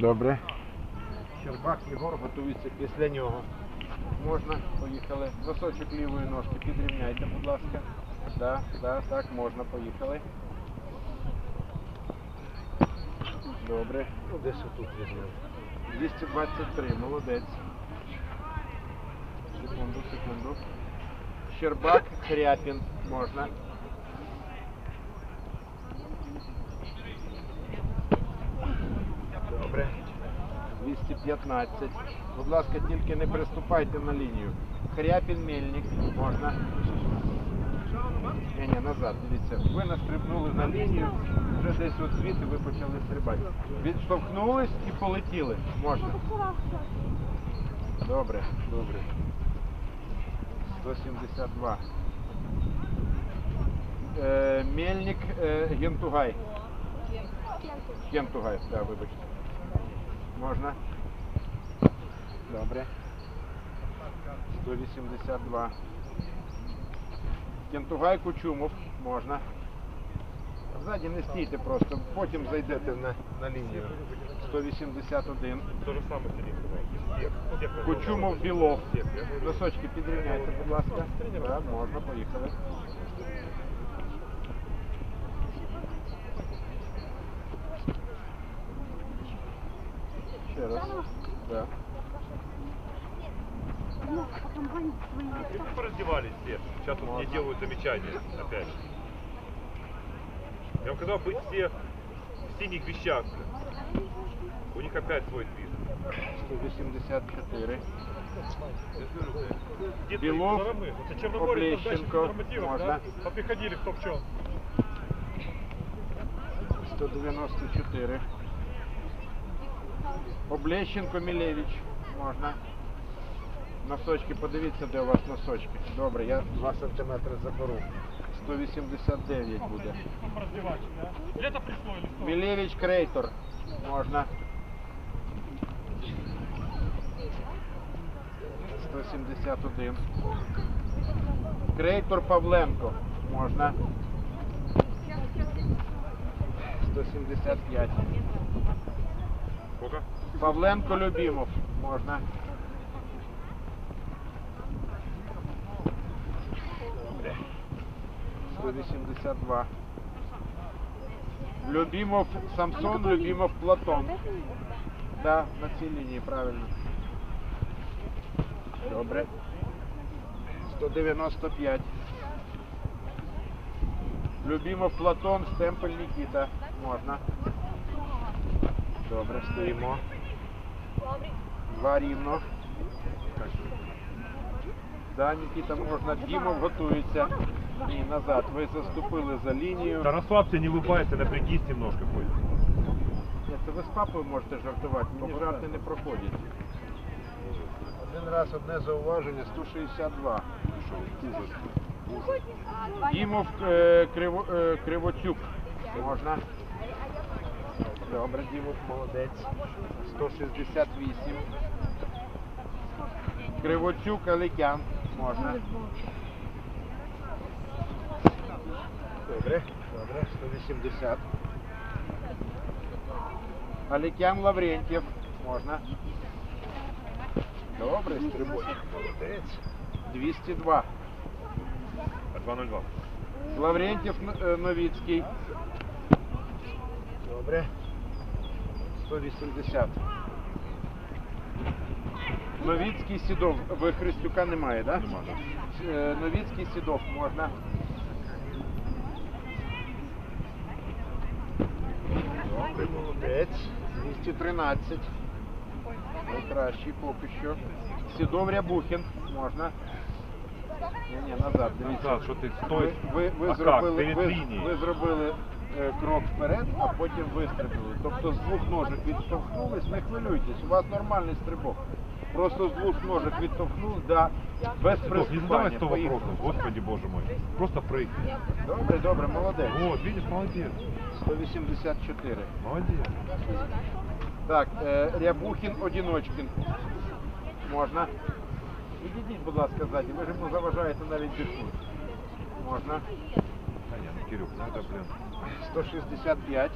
Добре. Щербак Єгор готується після нього. Можна, поїхали. Носочок лівої ножки підрівняйте, будь ласка. Да, да, так, можна, поїхали. Добре. Ну, десь отут візьмемо. 223, молодець. Секунду, секунду. Щербак, Хряпін, можна. Добре. 215. Будь ласка, тільки не приступайте на лінію. Хряпін мельник, можна. Ні, ні, назад, дивіться. Ви настрибнули на лінію, вже десь от звідти ви почали стрибати. Відштовхнулись і полетіли. Можна. Добре, добре. 172. Е, мельник е, Гентугай. Гентугай, да, вибачте. Можна? Добре. 182. Кентугай Кучумов. Можна. Ззаді не стійте просто, потім зайдете на, на лінію. 181. То же самое Сергей сказал. Всех. Всех назвал. Кучумов Білов. Носочки підрівняйте, будь ласка. Так, можна, поїхали. Ще раз. Да. Вы бы пораздевались все. Сейчас вот мне делают замечания опять. Я вам сказал быть все в синих вещах. У них опять свой твист. 184. Где-то Белов, Зарамы. Вот за Черноморье там дальше Облещенко. нормативов, Можно. да? Поприходили кто в чем. 194. Облещенко Мілевич. Можна. Носочки, подивіться, де у вас носочки. Добре, я 2 см заберу. 189 буде. Лето пришло или что? Мілевич Крейтор. Можна. 171. Крейтор Павленко. Можна. 175. Павленко Любімов. Можна. 182. Любімов Самсон, Любімов Платон. Да, на цій правильно. Добре. 195. Любімов Платон, Стемпель Нікіта. Можна. Добре, стоїмо. Два рівно. Да, Нікіта, можна. Дімов готується. Ні, назад. Ви заступили за лінію. Да расслабься, не улыбайся, напрягись немножко хоть. Ні, це ви з папою можете жартувати, мені жарти не проходять. Один раз одне зауваження 162. Дімов е, Криво, е, Кривоцюк. Можна? Добре, Дімов, молодець. 168. Кривоцюк Аликян. Можна. Добре, добре, 180. Алікян Лаврентьєв. Можна. Добре, стрибок. Молодець. 202. А 202. Лаврентьєв е, Новіцький. Добре. 180. Новіцький Сідов. Ви Христюка немає, так? Нема, Да? Новіцький Сідов можна. Добре, молодець. 213. Найкращий поки що. Сідов Рябухін. Можна. Ні, ні, назад. Дивіться. Назад, що ти стой. Ви, ви, ви А как? зробили, Перед ви, лінією. ви зробили е, крок вперед, а потім вистрибнули. Тобто з двох ножок відштовхнулись, не хвилюйтесь, у вас нормальний стрибок. Просто з двох ножок відштовхнулись, да, без Стоп, не задавай приступання. 100 Поїхали. вопросов, господи боже мой. Просто прыгни. Добре, добре, молодець. Вот, видишь, молодец. 184. Молодец. Так, е, Рябухін, Одіночкін. Можна? Відійдіть, будь ласка, ззаді, ви ж йому заважаєте навіть дихнути. Можна? Да нет, ну, Кирюх, ну это, блин. 165.